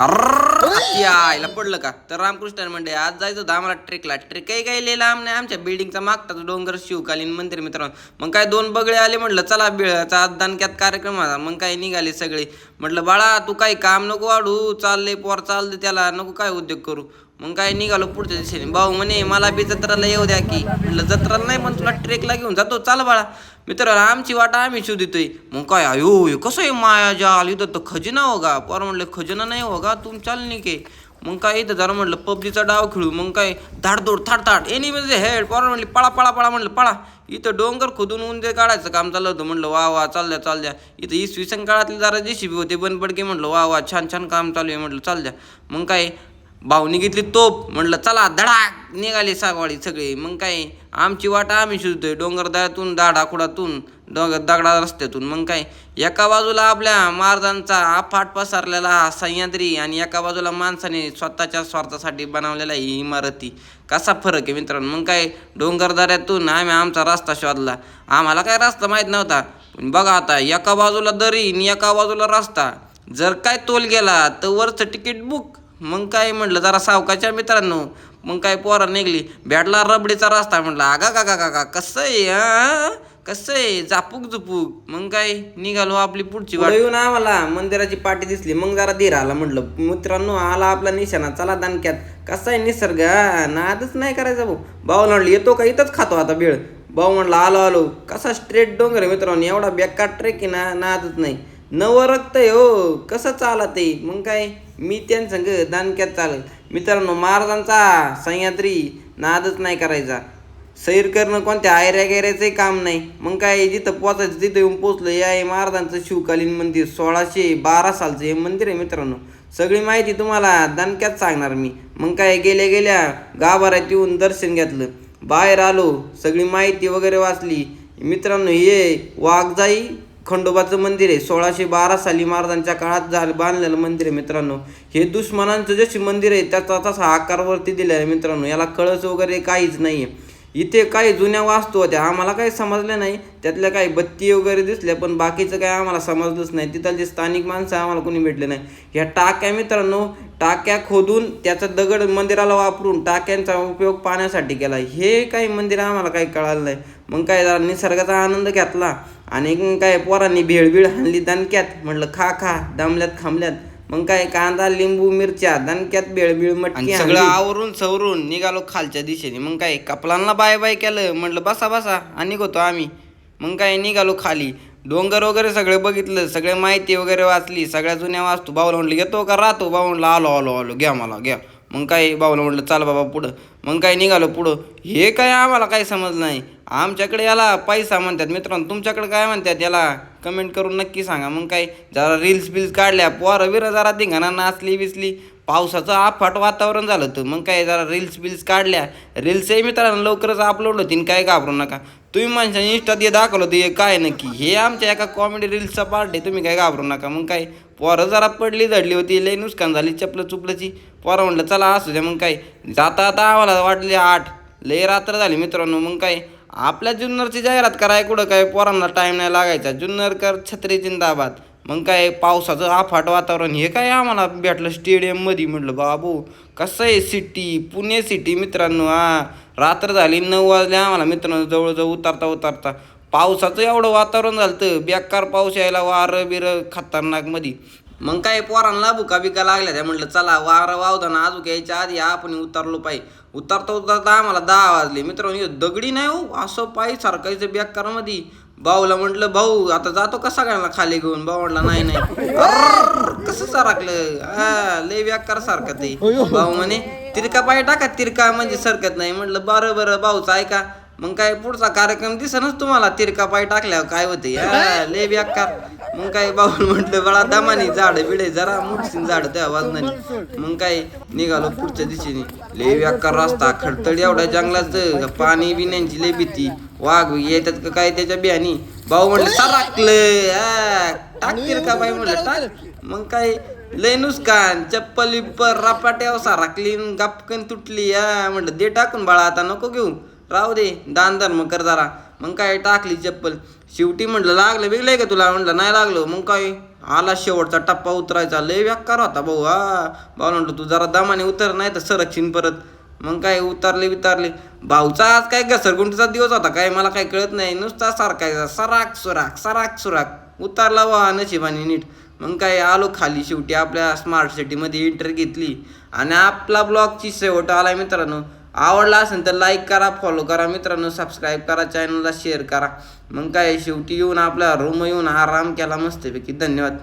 आईला पडलं का? तर रामकृष्ण म्हणते आज जायचं होतं आम्हाला ट्रेकला. ट्रेक काही काही लिहिलं आमने. आमच्या बिल्डिंगचा मागताच डोंगर शिवकालीन मंदिर मित्रांनो. मग काय दोन बगळे आले म्हटलं चला बिळाचा आज दानक्यात कार्यक्रम होता मग काय निघाले सगळे. म्हटलं बाळा तू काही काम नको वाढू. चालले पोर चालते त्याला. नको काय उद्योग करू. मग काय निघालो पुढच्या दिशेने. भाऊ म्हणे मला बी जत्राला येऊ द्या की. म्हटलं जत्राला नाही पण तुला ट्रेकला घेऊन जातो. चाल बाळा. मित्र आमची वाट आम्ही शोधितोय. मग काय अयो कसं आहे माया जाल? इथं तर खजिना हो का पोर म्हणलं खजिना नाही हो का तुम चाल नाही के. मग काय इथं जरा म्हटलं पबजीचा डाव खेळू. मग काय धाडदोड थाड थाड एनी म्हणजे हेड पोर म्हणली पळा पळा पळा म्हटलं पळा. इथं डोंगर खोदून उंदे काढायचं काम चाललं होतं. म्हटलं वा वा चाल द्या चाल द्या. इथं इसवी सन काळातले जरा जेसीबी होते बंद पडके म्हटलं वा वा छान छान काम चालू आहे. म्हटलं चाल द्या. मग काय भाऊनी घेतली तोप. म्हटलं चला धडाक निघाली सागवाडी सगळी. मग काय आमची वाट आम्ही शोधतोय डोंगर दळ्यातून डोंगर दगडा रस्त्यातून. मग काय एका बाजूला आपल्या महाराजांचा आफाट पसरलेला हा सह्याद्री आणि एका बाजूला माणसाने स्वतःच्या स्वार्थासाठी बनवलेला ही इमारती. कसा फरक आहे मित्रांनो? मग काय डोंगरदऱ्यातून आम्ही आमचा रस्ता शोधला. आम्हाला काय रस्ता माहीत नव्हता. पण बघा आता एका बाजूला दरी आणि एका बाजूला रस्ता. जर काय तोल गेला तर वरचं तिकीट बुक मग काय म्हटलं जरा सावकाच्या मित्रांनो. मग काय पोरा निघली. भेटला रबडीचा रस्ता म्हटलं आगा का का का का कसं आहे हा? कसं आहे? जापूक जुपूक. मग काय निघालो आपली पुढची वाट. येऊन आम्हाला मंदिराची पाठी दिसली. मग जरा धीर आला म्हटलं मित्रांनो आला आपला निशाणा. चला दानक्यात कसा आहे निसर्ग नादच नाही करायचा भाऊ. भाऊ म्हणलं येतो का? इथंच खातो आता बेळ भाऊ म्हणलं आलो आलो. कसा स्ट्रेट डोंगर आहे मित्रांनो. एवढा बेकार ट्रेक आहे ना नादच नाही. नवरक्त आहे हो. कसं चाला ते मग काय? मी त्यांसंग दानक्यात चालेल. मित्रांनो महाराजांचा सह्याद्री नादच नाही करायचा. सैर करणं कोणत्या आयऱ्या गैऱ्याचंही काम नाही. मग काय जिथं पोचायचं तिथं येऊन पोचलं. या आहे महाराजांचं शिवकालीन मंदिर सोळाशे बारा सालचं हे मंदिर आहे मित्रांनो. सगळी माहिती तुम्हाला दणक्यात सांगणार मी. मग काय गेल्या गेल्या गाभाऱ्यात येऊन दर्शन घेतलं. बाहेर आलो सगळी माहिती वगैरे वाचली. मित्रांनो हे वाघजाई खंडोबाचं मंदिर आहे. सोळाशे बारा साली महाराजांच्या काळात झालं बांधलेलं मंदिर आहे मित्रांनो. हे दुश्मनांचं जशी मंदिर आहे त्याचा तसा आकारवरती दिलेला आहे मित्रांनो. याला कळस वगैरे काहीच नाही आहे इथे काही जुन्या वास्तू होत्या. आम्हाला काही समजल्या नाही. त्यातल्या काही बत्ती वगैरे दिसल्या पण बाकीचं काही आम्हाला समजलंच नाही. तिथलचे स्थानिक माणसं आम्हाला कोणी भेटले नाही. ह्या टाक्या मित्रांनो टाक्या खोदून त्याचा दगड मंदिराला वापरून टाक्यांचा उपयोग पाण्यासाठी केला. हे काही मंदिर आम्हाला काही कळालं नाही. मग काय जरा निसर्गाचा आनंद घेतला. आणि मग काय पोरांनी भेळबीळ हाणली दणक्यात. म्हटलं खा खा दमल्यात खांबल्यात. मग काय कांदा लिंबू मिरच्या दणक्यात बेळबीळ मटकी सगळं आवरून सवरून निघालो खालच्या दिशेने. मग काय कपलांना बाय बाय केलं. म्हटलं बसा बसा. आणि निघतो आम्ही. मग काय निघालो खाली. डोंगर वगैरे सगळे बघितलं. सगळे माहिती वगैरे वाचली. सगळ्या जुन्या वास्तू. बाऊला म्हटलं येतो का? राहतो. म्हटलं आलो आलो आलो. घ्या मला घ्या. मग काय बाऊला म्हटलं चाल बाबा पुढं. मग काय निघालो पुढं? हे काय आम्हाला काही समजलं नाही. आमच्याकडे याला पैसा म्हणतात मित्रांनो. तुमच्याकडे काय म्हणतात याला? कमेंट करून नक्की सांगा. मग काय? जरा रील्स बिल्स काढल्या. पोरं बिरं जरा धिंगाणा नाचली बिसली पावसाचं आफाट वातावरण झालं होतं. मग काय जरा रील्स बिल्स काढल्या. रील्सही मित्रांनो लवकरच अपलोड होतीन काय घाबरू नका. तुम्ही माणसाने इंस्टात हे दाखवलं होतं हे काय नक्की? हे आमच्या एका कॉमेडी रील्सचा पार्ट आहे. तुम्ही काय घाबरू नका. मग काय? पोरं जरा पडली धडली होती. लई नुकसान झाली चपलं चुपल्याची पोरं म्हटलं चला असू द्या मग काय. जाता आता आम्हाला वाटले आठ. लय रात्र झाली मित्रांनो मग काय. आपल्या जुन्नरची जाहिरात कराय कुठं काय? पोरांना टाईम नाही लागायचा. जुन्नरकर छत्री जिंदाबाद. मग काय पावसाचं आफाट वातावरण हे काय आम्हाला भेटलं स्टेडियममध्ये म्हटलं बाबू कसं आहे सिटी पुणे सिटी मित्रांनो हा. रात्र झाली नऊ वाजले आम्हाला मित्रांनो जवळजवळ उतरता उतरता. पावसाचं एवढं वातावरण झालं तर बेकार पाऊस यायला वारं बिरं खतरनाकमध्ये मग काय पोरांना बुका बिका लागल्या त्या म्हटलं चला वारं वावदाना आजू यायच्या आधी आपण उतरलो पाहिजे. उतरता उतरता आम्हाला दहा वाजले. मित्रांनो हे दगडी नाही हो असं पायी सारखायचं बेकारमध्ये. भाऊला म्हटलं भाऊ आता जातो का सगळ्यांना खाली घेऊन? भाऊ म्हटला नाही. नाही कसं सारखलं हा लय बेकार सारखं ते भाऊ म्हणे तिरका पाय टाका तिरका म्हणजे सरकत नाही. म्हटलं बरं बरं भाऊच ऐका. मग काय पुढचा कार्यक्रम दिसनच तुम्हाला तिरका पाय टाकल्यावर काय होते? लय बेकार मग काय बाबा म्हटलं बळा दमानी झाड बिडे जरा मुठसीन झाड त्या वाजनानी. मग काय निघालो पुढच्या दिशेने. लय बेकार रस्ता खडतड एवढ्या जंगलाचं पाणी बिण्यांची लय भीती. वाघ येतात का काय त्याच्या बियाणी भाऊ म्हटलं सरकलं टाक तिरका पाय म्हटलं टाक. मग काय लय नुसकान चप्पल बिप्पर रपाट्यावर सारकली गपकन तुटली. या म्हटलं दे टाकून बाळा आता नको घेऊ. राहू दे दान धर्म कर जरा. मग काय टाकली चप्पल. शेवटी म्हटलं लागलं बिगलंय का तुला? म्हटलं नाही लागलं. मग काय? आला शेवटचा टप्पा उतरायचा. लय व्याकार होता भाऊ हा. भाऊ म्हटलं तू जरा दमाने उतर नाही तर सरक्षण परत. मग काय उतारले वितारले भाऊचा आज काय घसरगुंटीचा दिवस होता काय? मला काय कळत नाही. नुसता सारखायचा. सराक सुराक सराक सुराक. उतारला वा नशिबाने नीट. मग काय आलो खाली शेवटी आपल्या स्मार्ट सिटीमध्ये एंटर घेतली. आणि आपला ब्लॉगची शेवट आला मित्रांनो. आवडला असेल तर लाईक करा फॉलो करा. मित्रांनो सबस्क्राईब करा चॅनलला शेअर करा. मग काय शेवटी येऊन आपल्या रूम येऊन आराम केला मस्तपैकी. धन्यवाद.